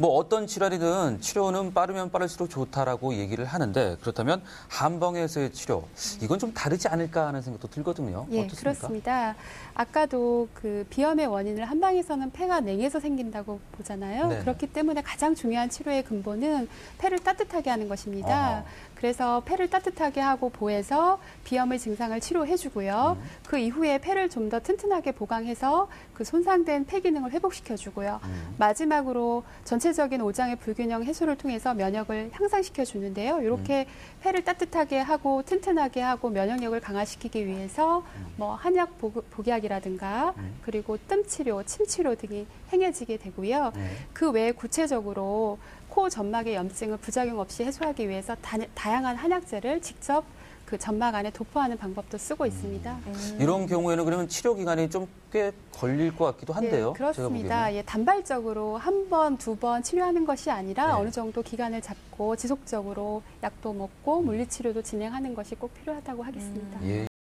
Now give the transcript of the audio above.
뭐 어떤 질환이든 치료는 빠르면 빠를수록 좋다라고 얘기를 하는데 그렇다면 한방에서의 치료 이건 좀 다르지 않을까 하는 생각도 들거든요. 예, 어떻습니까? 그렇습니다. 아까도 그 비염의 원인을 한방에서는 폐가 냉해서 생긴다고 보잖아요. 네네. 그렇기 때문에 가장 중요한 치료의 근본은 폐를 따뜻하게 하는 것입니다. 어허. 그래서 폐를 따뜻하게 하고 보해서 비염의 증상을 치료해주고요. 음. 그 이후에 폐를 좀 더 튼튼하게 보강해서 그 손상된 폐 기능을 회복시켜주고요. 음. 마지막으로 전체 적인 오장의 불균형 해소를 통해서 면역을 향상시켜 주는데요. 이렇게 음. 폐를 따뜻하게 하고 튼튼하게 하고 면역력을 강화시키기 위해서 뭐 한약 복- 복약이라든가 음. 그리고 뜸 치료, 침 치료 등이 행해지게 되고요. 네. 그 외에 구체적으로 코 점막의 염증을 부작용 없이 해소하기 위해서 다, 다양한 한약재를 직접 그 점막 안에 도포하는 방법도 쓰고 있습니다. 이런 경우에는 그러면 치료 기간이 좀 꽤 걸릴 것 같기도 한데요. 네, 그렇습니다. 예, 단발적으로 한 번, 두 번 치료하는 것이 아니라 네. 어느 정도 기간을 잡고 지속적으로 약도 먹고 물리치료도 진행하는 것이 꼭 필요하다고 하겠습니다. 보기에는. 예.